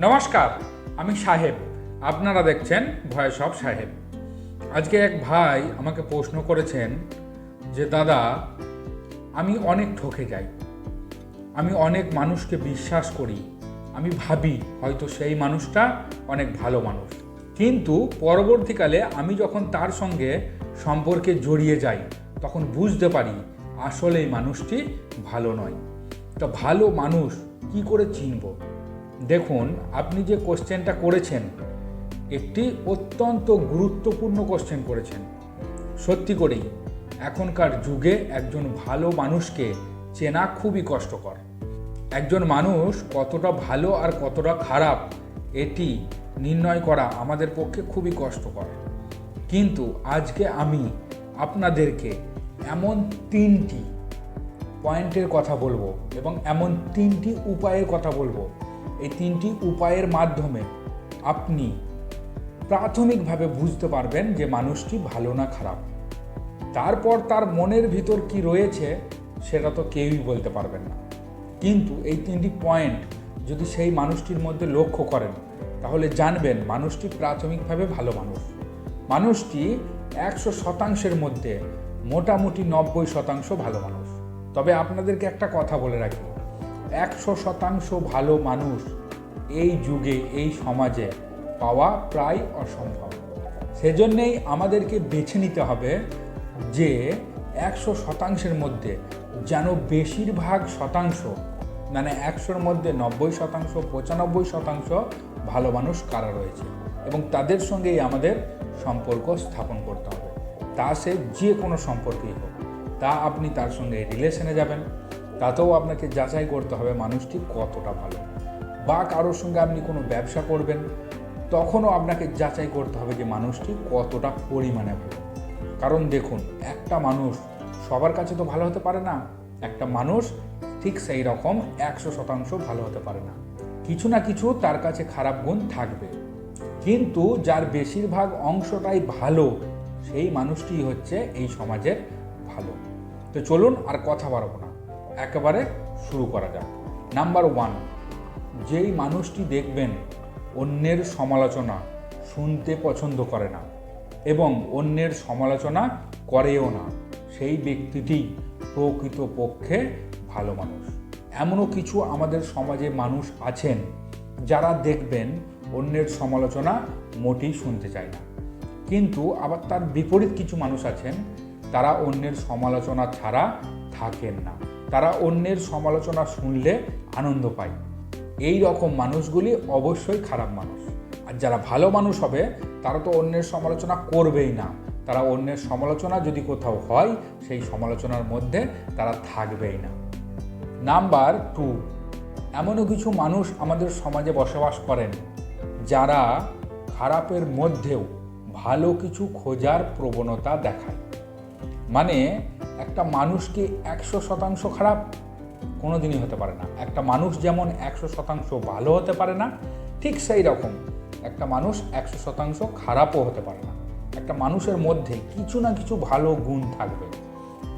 নমস্কার, আমি সাহেব। আপনারা দেখছেন ভয় সব সাহেব। আজকে এক ভাই আমাকে প্রশ্ন করেছেন যে, দাদা, আমি অনেক ঠকে যাই। আমি অনেক মানুষকে বিশ্বাস করি। আমি ভাবি হয়তো সেই মানুষটা অনেক ভালো মানুষ। কিন্তু পরবর্তীকালে আমি যখন তার সঙ্গে সম্পর্কে জড়িয়ে যাই, তখন বুঝতে পারি আসলে এই মানুষটি ভালো নয়। তা ভালো মানুষ কি করে চিনব? দেখুন, আপনি যে কোশ্চেনটা করেছেন, একটি অত্যন্ত গুরুত্বপূর্ণ কোশ্চেন করেছেন। সত্যি করেই, এখনকার যুগে একজন ভালো মানুষকে চেনা খুবই কষ্টকর। একজন মানুষ কতটা ভালো আর কতটা খারাপ, এটি নির্ণয় করা আমাদের পক্ষে খুবই কষ্টকর। কিন্তু আজকে আমি আপনাদেরকে এমন তিনটি পয়েন্টের কথা বলব এবং এমন তিনটি উপায়ের কথা বলব এই তিনটি উপায়ের মাধ্যমে আপনি প্রাথমিকভাবে বুঝতে পারবেন যে মানুষটি ভালো না খারাপ। তারপর তার মনের ভিতর কি রয়েছে সেটা তো কেউই বলতে পারবেন না। কিন্তু এই তিনটি পয়েন্ট যদি সেই মানুষটির মধ্যে লক্ষ্য করেন, তাহলে জানবেন মানুষটি প্রাথমিকভাবে ভালো মানুষ। মানুষটি একশো শতাংশের মধ্যে মোটামুটি নব্বই শতাংশ ভালো মানুষ। তবে আপনাদেরকে একটা কথা বলে রাখি একশো শতাংশ ভালো মানুষ এই যুগে, এই সমাজে পাওয়া প্রায় অসম্ভব। সেজন্যেই আমাদেরকে বেছে নিতে হবে যে একশো শতাংশের মধ্যে যেন বেশিরভাগ শতাংশ মানে একশোর মধ্যে নব্বই শতাংশ, পঁচানব্বই শতাংশ ভালো মানুষ কারা রয়েছে এবং তাদের সঙ্গেই আমাদের সম্পর্ক স্থাপন করতে হবে। তা সে যে কোনো সম্পর্কেই হোক, তা আপনি তার সঙ্গে রিলেশনে যাবেন। তাতেও আপনাকে যাচাই করতে হবে মানুষটি কতটা ভালো। বা কারোর সঙ্গে আপনি কোনো ব্যবসা করবেন, তখনও আপনাকে যাচাই করতে হবে যে মানুষটি কতটা পরিমাণে ভালো। কারণ দেখুন, একটা মানুষ সবার কাছে তো ভালো হতে পারে না, একটা মানুষ ঠিক সেই রকম একশো শতাংশ ভালো হতে পারে না। কিছু না কিছু তার কাছে খারাপ গুণ থাকবে। কিন্তু যার বেশিরভাগ অংশটাই ভালো, সেই মানুষটি হচ্ছে এই সমাজের ভালো। তো চলুন আর কথা বাড়াবো না। একেবারে শুরু করা যাক। নাম্বার ওয়ান যেই মানুষটি দেখবেন অন্যের সমালোচনা শুনতে পছন্দ করে না এবং অন্যের সমালোচনা করেও না, সেই ব্যক্তিটি প্রকৃতপক্ষে ভালো মানুষ। এমনও কিছু আমাদের সমাজে মানুষ আছেন যারা দেখবেন অন্যের সমালোচনা মোটেই শুনতে চায় না। কিন্তু আবার তার বিপরীত কিছু মানুষ আছেন, তারা অন্যের সমালোচনা ছাড়া থাকেন না। তারা অন্যের সমালোচনা শুনলে আনন্দ পায়। এই রকম মানুষগুলি অবশ্যই খারাপ মানুষ। আর যারা ভালো মানুষ হবে, তারা তো অন্যের সমালোচনা করবেই না। তারা অন্যের সমালোচনা যদি কোথাও হয়, সেই সমালোচনার মধ্যে তারা থাকবেই না। নাম্বার টু এমনও কিছু মানুষ আমাদের সমাজে বসবাস করেন, যারা খারাপের মধ্যেও ভালো কিছু খোঁজার প্রবণতা দেখায়। মানে একটা মানুষকে একশো শতাংশ খারাপ? কোনো দিনই হতে পারে না। একটা মানুষ যেমন একশো শতাংশ ভালো হতে পারে না, ঠিক সেই রকম একটা মানুষ একশো শতাংশ খারাপও হতে পারে না। একটা মানুষের মধ্যে কিছু না কিছু ভালো গুণ থাকবে।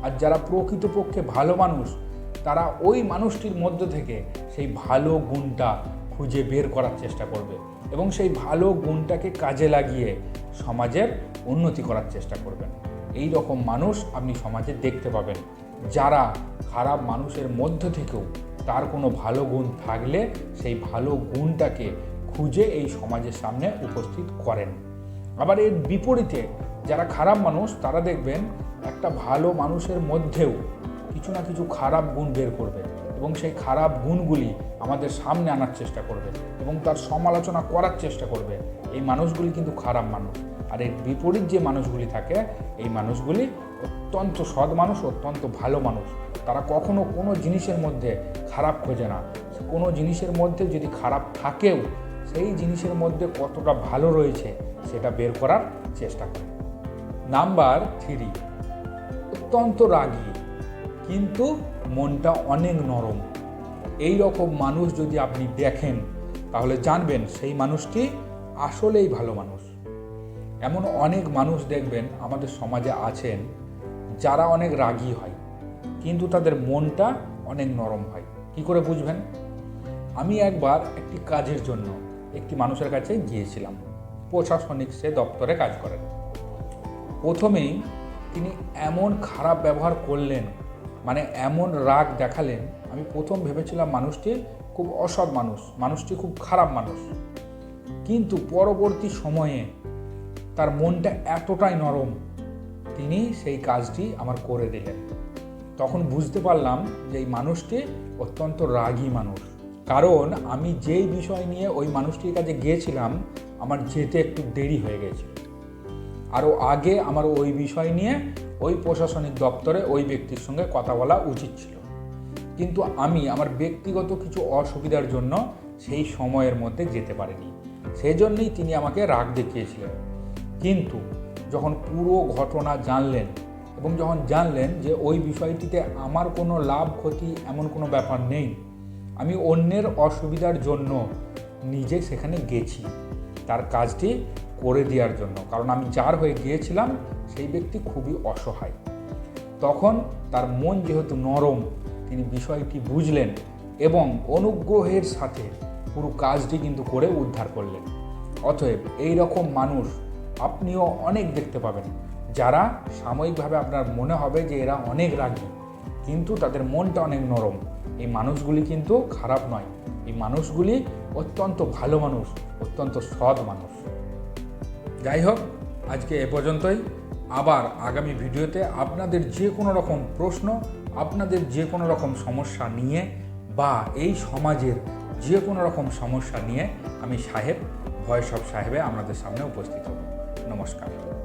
আর যারা প্রকৃতপক্ষে ভালো মানুষ, তারা ওই মানুষটির মধ্য থেকে সেই ভালো গুণটা খুঁজে বের করার চেষ্টা করবে এবং সেই ভালো গুণটাকে কাজে লাগিয়ে সমাজের উন্নতি করার চেষ্টা করবেন। এই রকম মানুষ আপনি সমাজে দেখতে পাবেন। যারা খারাপ মানুষের মধ্য থেকেও তার কোনো ভালো গুণ থাকলে সেই ভালো গুণটাকে খুঁজে এই সমাজের সামনে উপস্থিত করেন। আবার এর বিপরীতে যারা খারাপ মানুষ তারা দেখবেন একটা ভালো মানুষের মধ্যেও কিছু না কিছু খারাপ গুণ বের করবে। এবং সেই খারাপ গুণগুলি আমাদের সামনে আনার চেষ্টা করবে এবং তার সমালোচনা করার চেষ্টা করবে। এই মানুষগুলি কিন্তু খারাপ মানুষ। আর এর বিপরীত যে মানুষগুলি থাকে, এই মানুষগুলি অত্যন্ত সৎ মানুষ, অত্যন্ত ভালো মানুষ। তারা কখনো কোনো জিনিসের মধ্যে খারাপ খোঁজে না। কোনো জিনিসের মধ্যে যদি খারাপ থাকেও, সেই জিনিসের মধ্যে কতটা ভালো রয়েছে সেটা বের করার চেষ্টা করে। নাম্বার থ্রি, অত্যন্ত রাগী, কিন্তু মনটা অনেক নরম। এই রকম মানুষ যদি আপনি দেখেন, তাহলে জানবেন সেই মানুষটি আসলেই ভালো মানুষ। এমন অনেক মানুষ দেখবেন আমাদের সমাজে আছেন, যারা অনেক রাগী হয়, কিন্তু তাদের মনটা অনেক নরম হয়। কি করে বুঝবেন? আমি একবার একটি কাজের জন্য একটি মানুষের কাছে গিয়েছিলাম। প্রশাসনিক সে দপ্তরে কাজ করেন। প্রথমেই তিনি এমন খারাপ ব্যবহার করলেন মানে এমন রাগ দেখালেন, আমি প্রথম ভেবেছিলাম মানুষটি খুব অসৎ মানুষ, মানুষটি খুব খারাপ মানুষ। কিন্তু পরবর্তী সময়ে তার মনটা এতটাই নরম, তিনি সেই কাজটি আমার করে দিলেন। তখন বুঝতে পারলাম যে এই মানুষটি অত্যন্ত রাগী মানুষ। কারণ আমি যেই বিষয় নিয়ে ওই মানুষটির কাছে গিয়েছিলাম, আমার যেতে একটু দেরি হয়ে গেছিল আরও আগে আমার ওই বিষয় নিয়ে ওই প্রশাসনিক দপ্তরে ওই ব্যক্তির সঙ্গে কথা বলা উচিত ছিল। কিন্তু আমি আমার ব্যক্তিগত কিছু অসুবিধার জন্য সেই সময়ের মধ্যে যেতে পারিনি। সেই জন্যই তিনি আমাকে রাগ দেখিয়েছিলেন। কিন্তু যখন পুরো ঘটনা জানলেন এবং যখন জানলেন যে ওই বিষয়টিতে আমার কোনো লাভ, ক্ষতি এমন কোনো ব্যাপার নেই, আমি অন্যের অসুবিধার জন্য নিজে সেখানে গেছি। তার কাজটি করে দেওয়ার জন্য। কারণ আমি যার হয়ে গিয়েছিলাম, সেই ব্যক্তি খুবই অসহায়। তখন তার মন যেহেতু নরম, তিনি বিষয়টি বুঝলেন এবং অনুগ্রহের সাথে পুরো কাজটি কিন্তু করে উদ্ধার করলেন। অতএব এই রকম মানুষ আপনিও অনেক দেখতে পাবেন, যারা সাময়িকভাবে আপনার মনে হবে যে এরা অনেক রাগী, কিন্তু তাদের মনটা অনেক নরম। এই মানুষগুলি কিন্তু খারাপ নয়। এই মানুষগুলি অত্যন্ত ভালো মানুষ, অত্যন্ত সৎ মানুষ। যাই হোক আজকে এ পর্যন্তই। আবার আগামী ভিডিওতে আপনাদের যে কোনো রকম প্রশ্ন, আপনাদের যে কোনো রকম সমস্যা নিয়ে বা এই সমাজের যে কোনো রকম সমস্যা নিয়ে আমি সাহেব ভয়েস অফ সাহেবে আপনাদের সামনে উপস্থিত হব। নমস্কার।